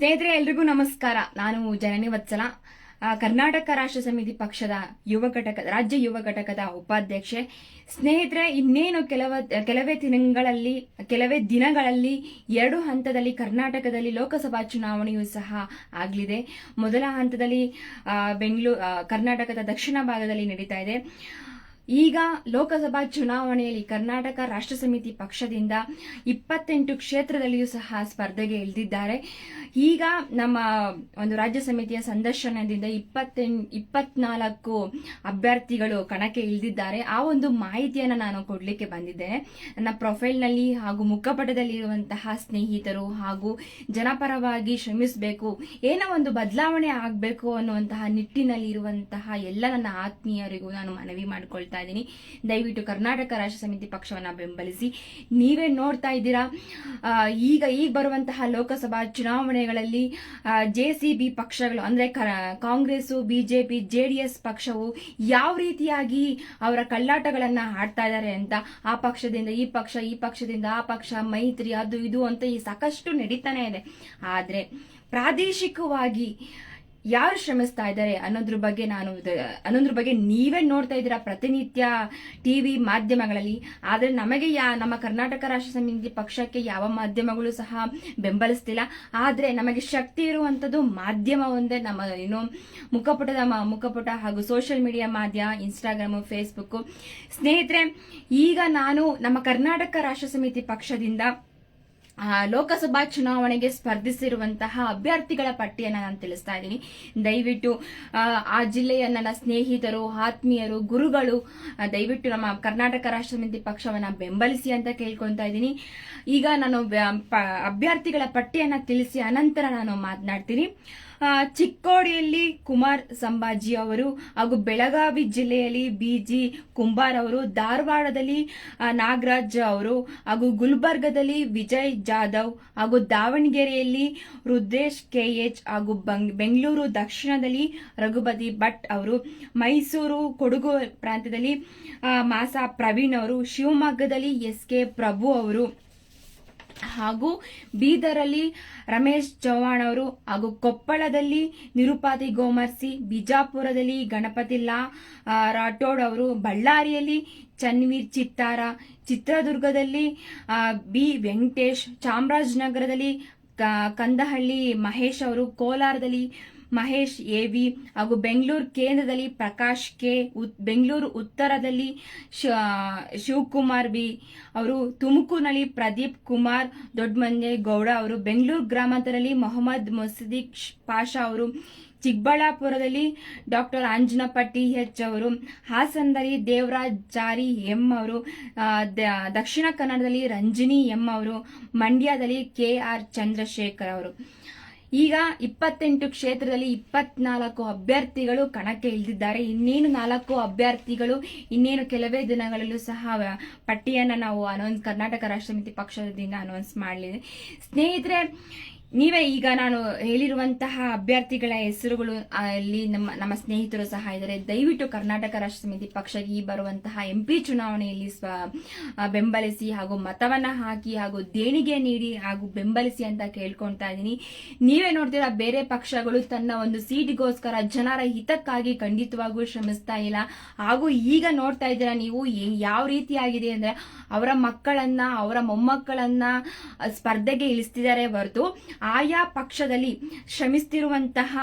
ಸ್ನೇಹಿತರೆ, ಎಲ್ರಿಗೂ ನಮಸ್ಕಾರ. ನಾನು ಜನನಿ ವತ್ಸಲ. ಕರ್ನಾಟಕ ರಾಷ್ಟ್ರ ಸಮಿತಿ ಪಕ್ಷದ ಯುವ ಘಟಕ ರಾಜ್ಯ ಯುವ ಘಟಕದ ಉಪಾಧ್ಯಕ್ಷೆ. ಸ್ನೇಹಿತರೆ, ಇನ್ನೇನು ಕೆಲವ, ಕೆಲವೇ ದಿನಗಳಲ್ಲಿ ಕೆಲವೇ ದಿನಗಳಲ್ಲಿ ಎರಡು ಹಂತದಲ್ಲಿ ಕರ್ನಾಟಕದಲ್ಲಿ ಲೋಕಸಭಾ ಚುನಾವಣೆಯೂ ಸಹ ಆಗಲಿದೆ. ಮೊದಲ ಹಂತದಲ್ಲಿ ಬೆಂಗಳೂರು ಕರ್ನಾಟಕದ ದಕ್ಷಿಣ ಭಾಗದಲ್ಲಿ ನಡೀತಾ ಇದೆ. ಈಗ ಲೋಕಸಭಾ ಚುನಾವಣೆಯಲ್ಲಿ ಕರ್ನಾಟಕ ರಾಷ್ಟ್ರ ಸಮಿತಿ ಪಕ್ಷದಿಂದ ಇಪ್ಪತ್ತೆಂಟು ಕ್ಷೇತ್ರದಲ್ಲಿಯೂ ಸಹ ಸ್ಪರ್ಧೆಗೆ ಇಳಿದಿದ್ದಾರೆ. ಈಗ ನಮ್ಮ ಒಂದು ರಾಜ್ಯ ಸಮಿತಿಯ ಸಂದರ್ಶನದಿಂದ ಇಪ್ಪತ್ತೆಂ, ಇಪ್ಪತ್ನಾಲ್ಕು ಅಭ್ಯರ್ಥಿಗಳು ಕಣಕ್ಕೆ ಇಳಿದಿದ್ದಾರೆ. ಆ ಒಂದು ಮಾಹಿತಿಯನ್ನು ನಾನು ಕೊಡಲಿಕ್ಕೆ ಬಂದಿದ್ದೇನೆ ನನ್ನ ಪ್ರೊಫೈಲ್ನಲ್ಲಿ ಹಾಗೂ ಮುಖಪಟದಲ್ಲಿರುವಂತಹ ಸ್ನೇಹಿತರು ಹಾಗೂ ಜನಪರವಾಗಿ ಶ್ರಮಿಸಬೇಕು, ಏನೋ ಒಂದು ಬದಲಾವಣೆ ಆಗಬೇಕು ಅನ್ನುವಂತಹ ನಿಟ್ಟಿನಲ್ಲಿ ಇರುವಂತಹ ಎಲ್ಲ ನನ್ನ ಆತ್ಮೀಯರಿಗೂ ನಾನು ಮನವಿ ಮಾಡಿಕೊಳ್ತಾ ಇದ್ದೀನಿ. ದಯವಿಟ್ಟು ಕರ್ನಾಟಕ ರಾಷ್ಟ್ರ ಸಮಿತಿ ಪಕ್ಷವನ್ನ ಬೆಂಬಲಿಸಿ. ನೀವೇ ನೋಡ್ತಾ ಇದ್ದೀರಾ? ಈಗ ಈಗ ಬರುವಂತಹ ಲೋಕಸಭಾ ಚುನಾವಣೆಗಳಲ್ಲಿ ಜೆ ಸಿ ಬಿ ಪಕ್ಷಗಳು, ಅಂದ್ರೆ ಕ- ಕಾಂಗ್ರೆಸ್ ಬಿಜೆಪಿ ಎಸ್ ಪಕ್ಷವು ಯಾವ ರೀತಿಯಾಗಿ ಅವರ ಕಳ್ಳಾಟಗಳನ್ನು ಆಡ್ತಾ ಇದ್ದಾರೆ ಅಂತ ಆ ಪಕ್ಷದಿಂದ, ಈ ಪಕ್ಷ, ಈ ಪಕ್ಷದಿಂದ, ಆ ಪಕ್ಷ, ಮೈತ್ರಿ, ಅದು ಇದು ಅಂತ ಈ ಸಾಕಷ್ಟು ನಡೀತಾನೆ ಇದೆ. ಆದರೆ ಪ್ರಾದೇಶಿಕವಾಗಿ ಯಾರು ಶ್ರಮಿಸ್ತಾ ಇದ್ದಾರೆ ಅನ್ನೋದ್ರ ಬಗ್ಗೆ ನಾನು ಅನ್ನೋದ್ರ ಬಗ್ಗೆ ನೀವೇ ನೋಡ್ತಾ ಇದ್ದೀರಾ ಪ್ರತಿನಿತ್ಯ ಟಿವಿ ಮಾಧ್ಯಮಗಳಲ್ಲಿ. ಆದರೆ ನಮಗೆ ಯಾ, ನಮ್ಮ ಕರ್ನಾಟಕ ರಾಷ್ಟ್ರ ಸಮಿತಿ ಪಕ್ಷಕ್ಕೆ ಯಾವ ಮಾಧ್ಯಮಗಳು ಸಹ ಬೆಂಬಲಿಸ್ತಿಲ್ಲ. ಆದರೆ ನಮಗೆ ಶಕ್ತಿ ಇರುವಂಥದ್ದು ಮಾಧ್ಯಮ ಒಂದೇ. ನಮ್ಮ ಏನು ಮುಖಪುಟದ ಮುಖಪುಟ ಹಾಗೂ ಸೋಷಿಯಲ್ ಮೀಡಿಯಾ ಮಾಧ್ಯಮ ಇನ್ಸ್ಟಾಗ್ರಾಮು ಫೇಸ್ಬುಕ್ಕು ಸ್ನೇಹಿತರೆ, ಈಗ ನಾನು ನಮ್ಮ ಕರ್ನಾಟಕ ರಾಷ್ಟ್ರ ಸಮಿತಿ ಪಕ್ಷದಿಂದ ಲೋಕಸಭಾ ಚುನಾವಣೆಗೆ ಸ್ಪರ್ಧಿಸಿರುವಂತಹ ಅಭ್ಯರ್ಥಿಗಳ ಪಟ್ಟಿಯನ್ನು ನಾನು ತಿಳಿಸ್ತಾ ಇದ್ದೀನಿ. ದಯವಿಟ್ಟು ಆ, ಜಿಲ್ಲೆಯ ನನ್ನ ಸ್ನೇಹಿತರು ಆತ್ಮೀಯರು ಗುರುಗಳು ದಯವಿಟ್ಟು ನಮ್ಮ ಕರ್ನಾಟಕ ರಾಷ್ಟ್ರ ಸಮಿತಿ ಪಕ್ಷವನ್ನ ಬೆಂಬಲಿಸಿ ಅಂತ ಕೇಳ್ಕೊತಾ ಇದ್ದೀನಿ. ಈಗ ನಾನು ಅಭ್ಯರ್ಥಿಗಳ ಪಟ್ಟಿಯನ್ನು ತಿಳಿಸಿ ಅನಂತರ ನಾನು ಮಾತನಾಡ್ತೀನಿ. ಚಿಕ್ಕೋಡಿಯಲ್ಲಿ ಕುಮಾರ್ ಸಂಭಾಜಿ ಅವರು ಹಾಗೂ ಬೆಳಗಾವಿ ಜಿಲ್ಲೆಯಲ್ಲಿ ಬಿ ಜಿ ಕುಂಬಾರ್ ಅವರು, ಧಾರವಾಡದಲ್ಲಿ ನಾಗರಾಜ್ ಅವರು ಹಾಗೂ ಗುಲ್ಬರ್ಗದಲ್ಲಿ ವಿಜಯ್ ಜಾಧವ್ ಹಾಗೂ ದಾವಣಗೆರೆಯಲ್ಲಿ ರುದ್ರೇಶ್ ಕೆಎಚ್ ಹಾಗೂ ಬಂಗ್- ಬೆಂಗಳೂರು ದಕ್ಷಿಣದಲ್ಲಿ ರಘುಪತಿ ಭಟ್ ಅವರು, ಮೈಸೂರು ಕೊಡಗು ಪ್ರಾಂತ್ಯದಲ್ಲಿ ಮಾಸಾ ಪ್ರವೀಣ್ ಅವರು, ಶಿವಮೊಗ್ಗದಲ್ಲಿ ಎಸ್ ಕೆ ಪ್ರಭು ಅವರು ಹಾಗೂ ಬೀದರಲ್ಲಿ ರಮೇಶ್ ಚೌಹಾಣ್ ಅವರು ಹಾಗೂ ಕೊಪ್ಪಳದಲ್ಲಿ ನಿರುಪಾತಿ ಗೋಮರ್ಸಿ ಬಿಜಾಪುರದಲ್ಲಿ ಗಣಪತಿ ಲಾ ರಾಠೋಡ್ ಅವರು, ಬಳ್ಳಾರಿಯಲ್ಲಿ ಚನ್ವೀರ್ ಚಿತ್ತಾರ, ಚಿತ್ರದುರ್ಗದಲ್ಲಿ ಬಿ ವೆಂಕಟೇಶ್, ಚಾಮರಾಜನಗರದಲ್ಲಿ ಕಂದಹಳ್ಳಿ ಮಹೇಶ್ ಅವರು, ಕೋಲಾರದಲ್ಲಿ ಮಹೇಶ್ ಎವಿ ಹಾಗೂ ಬೆಂಗಳೂರು ಕೇಂದ್ರದಲ್ಲಿ ಪ್ರಕಾಶ್ ಕೆ. ಬೆಂಗಳೂರು ಉತ್ತರದಲ್ಲಿ ಶಿವಕುಮಾರ್ ಬಿ. ಅವರು ತುಮಕೂರಿನಲ್ಲಿ ಪ್ರದೀಪ್ ಕುಮಾರ್ ದೊಡ್ಡಮಂಜೆ ಗೌಡ ಅವರು, ಬೆಂಗಳೂರು ಗ್ರಾಮಾಂತರದಲ್ಲಿ ಮೊಹಮ್ಮದ್ ಮುಸದಿಕ್ ಪಾಷಾ ಅವರು, ಚಿಕ್ಕಬಳ್ಳಾಪುರದಲ್ಲಿ ಡಾಕ್ಟರ್ ಅಂಜನಪಟ್ಟಿ ಎಚ್ ಅವರು, ಹಾಸನದಲ್ಲಿ ದೇವರಾಜ್ ಜಾರಿ ಎಂ ಅವರು ದಕ್ಷಿಣ ಕನ್ನಡದಲ್ಲಿ ರಂಜಿನಿ ಎಂ ಅವರು, ಮಂಡ್ಯದಲ್ಲಿ ಕೆ ಆರ್ ಚಂದ್ರಶೇಖರ್ ಅವರು. ಈಗ ಇಪ್ಪತ್ತೆಂಟು ಕ್ಷೇತ್ರದಲ್ಲಿ ಇಪ್ಪತ್ನಾಲ್ಕು ಅಭ್ಯರ್ಥಿಗಳು ಕಣಕ್ಕೆ ಇಳಿದಿದ್ದಾರೆ. ಇನ್ನೇನು ನಾಲ್ಕು ಅಭ್ಯರ್ಥಿಗಳು, ಇನ್ನೇನು ಕೆಲವೇ ದಿನಗಳಲ್ಲೂ ಸಹ ಪಟ್ಟಿಯನ್ನು ನಾವು ಅನೌನ್ಸ್ ಕರ್ನಾಟಕ ರಾಷ್ಟ್ರ ಸಮಿತಿ ಪಕ್ಷದಿಂದ ಅನೌನ್ಸ್ ಮಾಡಲಿದೆ. ಸ್ನೇಹಿತರೆ ನೀವೇ ಈಗ ನಾನು ಹೇಳಿರುವಂತಹ ಅಭ್ಯರ್ಥಿಗಳ ಹೆಸರುಗಳು ಅಲ್ಲಿ ನಮ್ಮ ನಮ್ಮ ಸ್ನೇಹಿತರು ಸಹ ಇದ್ದಾರೆ. ದಯವಿಟ್ಟು ಕರ್ನಾಟಕ ರಾಷ್ಟ್ರ ಸಮಿತಿ ಪಕ್ಷಕ್ಕೆ ಈ ಬರುವಂತಹ ಎಂಪಿ ಚುನಾವಣೆಯಲ್ಲಿ ಸ್ವ ಬೆಂಬಲಿಸಿ ಹಾಗೂ ಮತವನ್ನ ಹಾಕಿ ಹಾಗೂ ದೇಣಿಗೆ ನೀಡಿ ಹಾಗೂ ಬೆಂಬಲಿಸಿ ಅಂತ ಕೇಳ್ಕೊಳ್ತಾ ಇದ್ದೀನಿ. ನೀವೇ ನೋಡ್ತೀರಾ, ಬೇರೆ ಪಕ್ಷಗಳು ತನ್ನ ಒಂದು ಸೀಟಿಗೋಸ್ಕರ ಜನರ ಹಿತಕ್ಕಾಗಿ ಖಂಡಿತವಾಗೂ ಶ್ರಮಿಸ್ತಾ ಇಲ್ಲ. ಹಾಗೂ ಈಗ ನೋಡ್ತಾ ಇದ್ದೀರಾ ನೀವು ಯಾವ ರೀತಿಯಾಗಿದೆ ಅಂದ್ರೆ, ಅವರ ಮಕ್ಕಳನ್ನ, ಅವರ ಮೊಮ್ಮಕ್ಕಳನ್ನ ಸ್ಪರ್ಧೆಗೆ ಇಳಿಸ್ತಿದ್ದಾರೆ ಹೊರತು ಆಯಾ ಪಕ್ಷದಲ್ಲಿ ಶ್ರಮಿಸ್ತಿರುವಂತಹ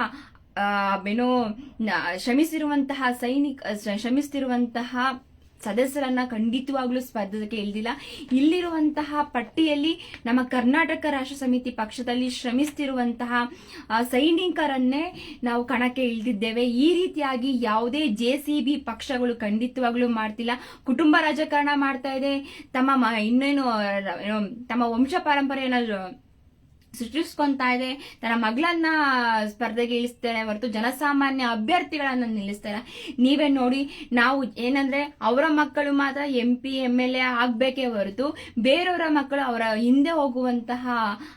ಏನೋ ಶ್ರಮಿಸಿರುವಂತಹ ಸೈನಿಕ, ಶ್ರ- ಶ್ರಮಿಸ್ತಿರುವಂತಹ ಸದಸ್ಯರನ್ನ ಖಂಡಿತವಾಗ್ಲೂ ಸ್ಪರ್ಧಕ್ಕೆ ಇಳಿದಿಲ್ಲ ಇಲ್ಲಿರುವಂತಹ ಪಟ್ಟಿಯಲ್ಲಿ ನಮ್ಮ ಕರ್ನಾಟಕ ರಾಷ್ಟ್ರ ಸಮಿತಿ ಪಕ್ಷದಲ್ಲಿ ಶ್ರಮಿಸ್ತಿರುವಂತಹ ಸೈನಿಕರನ್ನೇ ನಾವು ಕಣಕ್ಕೆ ಇಳಿದಿದ್ದೇವೆ ಈ ರೀತಿಯಾಗಿ ಯಾವುದೇ ಜೆ ಸಿ ಬಿ ಪಕ್ಷಗಳು ಖಂಡಿತವಾಗ್ಲೂ ಮಾಡ್ತಿಲ್ಲ. ಕುಟುಂಬ ರಾಜಕಾರಣ ಮಾಡ್ತಾ ಇದೆ. ತಮ್ಮ ಇನ್ನೇನು ತಮ್ಮ ವಂಶ ಪರಂಪರೆಯನ್ನ ಸೃಷ್ಟಿಸ್ಕೊಂತಾ ಇದೆ ತನ್ನ ಮಗಳನ್ನ ಸ್ಪರ್ಧೆಗೆ ಇಳಿಸ್ತಾರೆ ಹೊರತು ಜನಸಾಮಾನ್ಯ ಅಭ್ಯರ್ಥಿಗಳನ್ನ ನಿಲ್ಲಿಸ್ತಾರೆ ನೀವೇ ನೋಡಿ, ನಾವು ಏನಂದ್ರೆ ಅವರ ಮಕ್ಕಳು ಮಾತ್ರ M P M L A ಆಗ್ಬೇಕೇ ಹೊರತು ಬೇರೆಯವರ ಮಕ್ಕಳು ಅವರ ಹಿಂದೆ ಹೋಗುವಂತಹ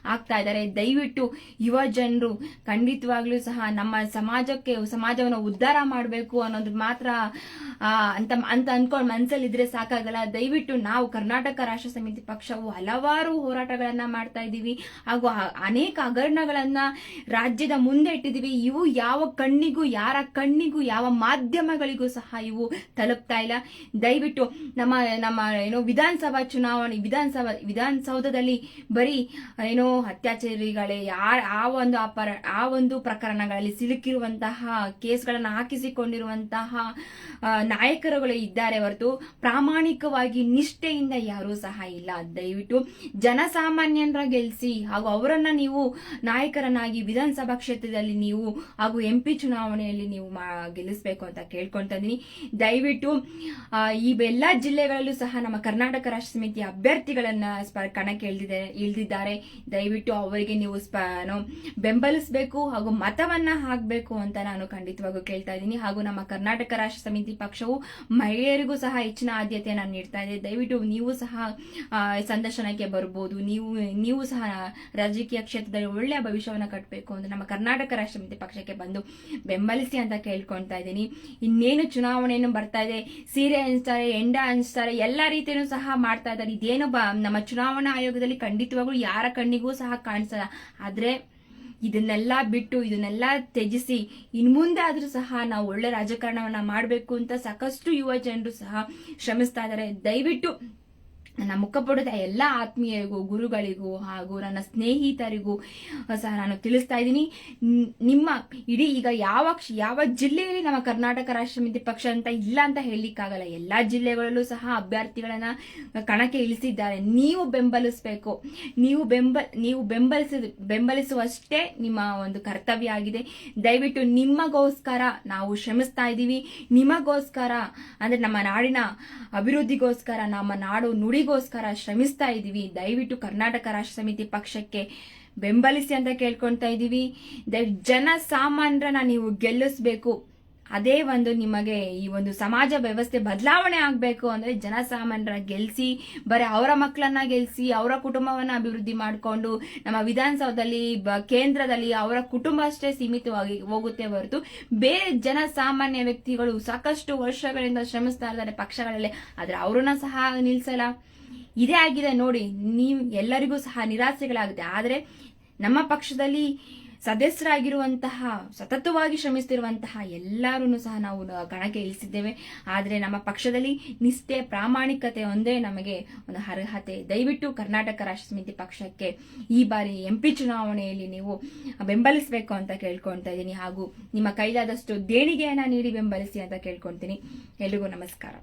ಆಗ್ತಾ ಇದ್ದಾರೆ ದಯವಿಟ್ಟು ಯುವ ಜನರು ಖಂಡಿತವಾಗ್ಲೂ ಸಹ ನಮ್ಮ ಸಮಾಜಕ್ಕೆ, ಸಮಾಜವನ್ನು ಉದ್ಧಾರ ಮಾಡಬೇಕು ಅನ್ನೋದು ಮಾತ್ರ ಅಂತ ಅಂತ ಅನ್ಕೊಂಡ್ ಮನ್ಸಲ್ಲಿ ಇದ್ರೆ ಸಾಕಾಗಲ್ಲ. ದಯವಿಟ್ಟು ನಾವು ಕರ್ನಾಟಕ ರಾಷ್ಟ್ರ ಸಮಿತಿ ಪಕ್ಷವು ಹಲವಾರು ಹೋರಾಟಗಳನ್ನ ಮಾಡ್ತಾ ಇದ್ದೀವಿ. ಹಾಗೂ ಅನೇಕ ಹಗರಣಗಳನ್ನ ರಾಜ್ಯದ ಮುಂದೆ ಇಟ್ಟಿದ್ದೀವಿ. ಇವು ಯಾವ ಕಣ್ಣಿಗೂ, ಯಾರ ಕಣ್ಣಿಗೂ, ಯಾವ ಮಾಧ್ಯಮಗಳಿಗೂ ಸಹ ಇವು ತಲುಪ್ತಾ ಇಲ್ಲ. ದಯವಿಟ್ಟು ನಮ್ಮ ನಮ್ಮ ಏನೋ ವಿಧಾನಸಭಾ ಚುನಾವಣೆ, ವಿಧಾನಸಭಾ, ವಿಧಾನಸೌಧದಲ್ಲಿ ಬರೀ ಏನೋ ಅತ್ಯಾಚಾರಿಗಳೇ, ಆ ಒಂದು ಅಪರ, ಆ ಒಂದು ಪ್ರಕರಣಗಳಲ್ಲಿ ಸಿಲುಕಿರುವಂತಹ, ಕೇಸ್ಗಳನ್ನು ಹಾಕಿಸಿಕೊಂಡಿರುವಂತಹ ನಾಯಕರುಗಳು ಇದ್ದಾರೆ ಹೊರತು ಪ್ರಾಮಾಣಿಕವಾಗಿ ನಿಷ್ಠೆಯಿಂದ ಯಾರೂ ಸಹ ಇಲ್ಲ. ದಯವಿಟ್ಟು ಜನಸಾಮಾನ್ಯರ ಗೆಲ್ಲಿಸಿ ಹಾಗೂ ಅವರನ್ನ ನೀವು ನಾಯಕರನ್ನಾಗಿ ವಿಧಾನಸಭಾ ಕ್ಷೇತ್ರದಲ್ಲಿ ನೀವು ಹಾಗೂ ಎಂ ಪಿ ಚುನಾವಣೆಯಲ್ಲಿ ನೀವು ಗೆಲ್ಲಿಸಬೇಕು ಅಂತ ಕೇಳ್ಕೊಂತ ಇದೀನಿ ದಯವಿಟ್ಟು ಈ ಎಲ್ಲ ಜಿಲ್ಲೆಗಳಲ್ಲೂ ಸಹ ನಮ್ಮ ಕರ್ನಾಟಕ ರಾಷ್ಟ್ರ ಸಮಿತಿ ಅಭ್ಯರ್ಥಿಗಳನ್ನ ಕಣಕ್ಕೆ ಇಳಿದಿದೆ, ಇಳಿದಿದ್ದಾರೆ. ದಯವಿಟ್ಟು ಅವರಿಗೆ ನೀವು ಸ್ಪನು ಬೆಂಬಲಿಸಬೇಕು ಹಾಗೂ ಮತವನ್ನ ಹಾಕಬೇಕು ಅಂತ ನಾನು ಖಂಡಿತವಾಗೂ ಕೇಳ್ತಾ ಇದ್ದೀನಿ. ಹಾಗೂ ನಮ್ಮ ಕರ್ನಾಟಕ ರಾಷ್ಟ್ರ ಸಮಿತಿ ಪಕ್ಷವು ಮಹಿಳೆಯರಿಗೂ ಸಹ ಹೆಚ್ಚಿನ ಆದ್ಯತೆಯನ್ನು ನೀಡ್ತಾ ಇದೆ. ದಯವಿಟ್ಟು ನೀವು ಸಹ ಸಂದರ್ಶನಕ್ಕೆ ಬರ್ಬೋದು. ನೀವು ನೀವು ಸಹ ರಾಜಕೀಯ ಕ್ಷೇತ್ರದಲ್ಲಿ ಒಳ್ಳೆಯ ಭವಿಷ್ಯವನ್ನು ಕಟ್ಟಬೇಕು ಅಂತ ನಮ್ಮ ಕರ್ನಾಟಕ ರಾಷ್ಟ್ರಪತಿ ಪಕ್ಷಕ್ಕೆ ಬಂದು ಬೆಂಬಲಿಸಿ ಅಂತ ಕೇಳ್ಕೊಳ್ತಾ ಇದ್ದೀನಿ. ಇನ್ನೇನು ಚುನಾವಣೆಯನ್ನು ಬರ್ತಾ ಇದೆ. ಸೀರೆ ಅನಿಸ್ತಾರೆ ಎಂಡ ಅನಿಸ್ತಾರೆ ಎಲ್ಲ ರೀತಿಯೂ ಸಹ ಮಾಡ್ತಾ ಇದ್ದಾರೆ. ಇದೇನು ನಮ್ಮ ಚುನಾವಣಾ ಆಯೋಗದಲ್ಲಿ ಖಂಡಿತವಾಗ್ಲೂ ಯಾರ ಕಣ್ಣಿಗೂ ಸಹ ಕಾಣಿಸಲ್ಲ. ಆದ್ರೆ ಇದನ್ನೆಲ್ಲ ಬಿಟ್ಟು ಇದನ್ನೆಲ್ಲ ತ್ಯಜಿಸಿ ಇನ್ನು ಮುಂದೆ ಆದ್ರೂ ಸಹ ನಾವು ಒಳ್ಳೆ ರಾಜಕಾರಣವನ್ನ ಮಾಡಬೇಕು ಅಂತ ಸಾಕಷ್ಟು ಯುವ ಜನರು ಸಹ ಶ್ರಮಿಸ್ತಾ ಇದ್ದಾರೆ ದಯವಿಟ್ಟು ನನ್ನ ಮುಖಪಡದ ಎಲ್ಲ ಆತ್ಮೀಯರಿಗೂ, ಗುರುಗಳಿಗೂ ಹಾಗೂ ನನ್ನ ಸ್ನೇಹಿತರಿಗೂ ಸಹ ನಾನು ತಿಳಿಸ್ತಾ ಇದ್ದೀನಿ. ನಿಮ್ಮ ಇಡೀ ಈಗ ಯಾವ ಯಾವ ಜಿಲ್ಲೆಯಲ್ಲಿ ನಮ್ಮ ಕರ್ನಾಟಕ ರಾಷ್ಟ್ರ ಸಮಿತಿ ಪಕ್ಷ ಅಂತ ಇಲ್ಲ ಅಂತ ಹೇಳಲಿಕ್ಕಾಗಲ್ಲ. ಎಲ್ಲ ಜಿಲ್ಲೆಗಳಲ್ಲೂ ಸಹ ಅಭ್ಯರ್ಥಿಗಳನ್ನ ಕಣಕ್ಕೆ ಇಳಿಸಿದ್ದಾರೆ. ನೀವು ಬೆಂಬಲಿಸಬೇಕು. ನೀವು ಬೆಂಬ, ನೀವು ಬೆಂಬಲಿಸ ಬೆಂಬಲಿಸುವಷ್ಟೇ ನಿಮ್ಮ ಒಂದು ಕರ್ತವ್ಯ ಆಗಿದೆ. ದಯವಿಟ್ಟು ನಿಮಗೋಸ್ಕರ ನಾವು ಶ್ರಮಿಸ್ತಾ ಇದ್ದೀವಿ. ನಿಮಗೋಸ್ಕರ, ಅಂದ್ರೆ ನಮ್ಮ ನಾಡಿನ ಅಭಿವೃದ್ಧಿಗೋಸ್ಕರ ನಮ್ಮ ನಾಡು ನುಡಿಗೋಸ್ಕರ ಶ್ರಮಿಸ್ತಾ ಇದ್ದೀವಿ. ದಯವಿಟ್ಟು ಕರ್ನಾಟಕ ರಾಷ್ಟ್ರ ಸಮಿತಿ ಪಕ್ಷಕ್ಕೆ ಬೆಂಬಲಿಸಿ ಅಂತ ಕೇಳ್ಕೊಳ್ತಾ ಇದ್ದೀವಿ. ಜನ ಸಾಮಾನ್ಯರನ್ನ ನೀವು ಗೆಲ್ಲಿಸ್ಬೇಕು. ಅದೇ ಒಂದು ನಿಮಗೆ ಈ ಒಂದು ಸಮಾಜ ವ್ಯವಸ್ಥೆ ಬದಲಾವಣೆ ಆಗಬೇಕು ಅಂದರೆ ಜನಸಾಮಾನ್ಯರ ಗೆಲ್ಲಿಸಿ ಬರೀ ಅವರ ಮಕ್ಕಳನ್ನ ಗೆಲ್ಲಿಸಿ ಅವರ ಕುಟುಂಬವನ್ನು ಅಭಿವೃದ್ಧಿ ಮಾಡಿಕೊಂಡು ನಮ್ಮ ವಿಧಾನಸೌಧದಲ್ಲಿ ಕೇಂದ್ರದಲ್ಲಿ ಅವರ ಕುಟುಂಬ ಅಷ್ಟೇ ಸೀಮಿತವಾಗಿ ಹೋಗುತ್ತೆ ಹೊರತು ಬೇರೆ ಜನಸಾಮಾನ್ಯ ವ್ಯಕ್ತಿಗಳು ಸಾಕಷ್ಟು ವರ್ಷಗಳಿಂದ ಶ್ರಮಿಸ್ತಾ ಇದ್ದಾರೆ ಪಕ್ಷಗಳಲ್ಲಿ. ಆದರೆ ಅವ್ರನ್ನ ಸಹ ನಿಲ್ಸಲ್ಲ. ಇದೇ ಆಗಿದೆ ನೋಡಿ, ನೀವು ಎಲ್ಲರಿಗೂ ಸಹ ನಿರಾಸೆಗಳಾಗುತ್ತೆ. ಆದರೆ ನಮ್ಮ ಪಕ್ಷದಲ್ಲಿ ಸದಸ್ಯರಾಗಿರುವಂತಹ, ಸತತವಾಗಿ ಶ್ರಮಿಸುತ್ತಿರುವಂತಹ ಎಲ್ಲರೂ ಸಹ ನಾವು ಗಣಕ್ಕೆ ಇಳಿಸಿದ್ದೇವೆ. ಆದರೆ ನಮ್ಮ ಪಕ್ಷದಲ್ಲಿ ನಿಷ್ಠೆ, ಪ್ರಾಮಾಣಿಕತೆ ಒಂದೇ ನಮಗೆ ಒಂದು ಅರ್ಹತೆ. ದಯವಿಟ್ಟು ಕರ್ನಾಟಕ ರಾಷ್ಟ್ರ ಸಮಿತಿ ಪಕ್ಷಕ್ಕೆ ಈ ಬಾರಿ ಎಂ ಪಿ ಚುನಾವಣೆಯಲ್ಲಿ ನೀವು ಬೆಂಬಲಿಸಬೇಕು ಅಂತ ಕೇಳ್ಕೊಳ್ತಾ ಇದ್ದೀನಿ. ಹಾಗೂ ನಿಮ್ಮ ಕೈಲಾದಷ್ಟು ದೇಣಿಗೆಯನ್ನು ನೀಡಿ ಬೆಂಬಲಿಸಿ ಅಂತ ಕೇಳ್ಕೊಳ್ತೀನಿ. ಎಲ್ರಿಗೂ ನಮಸ್ಕಾರ.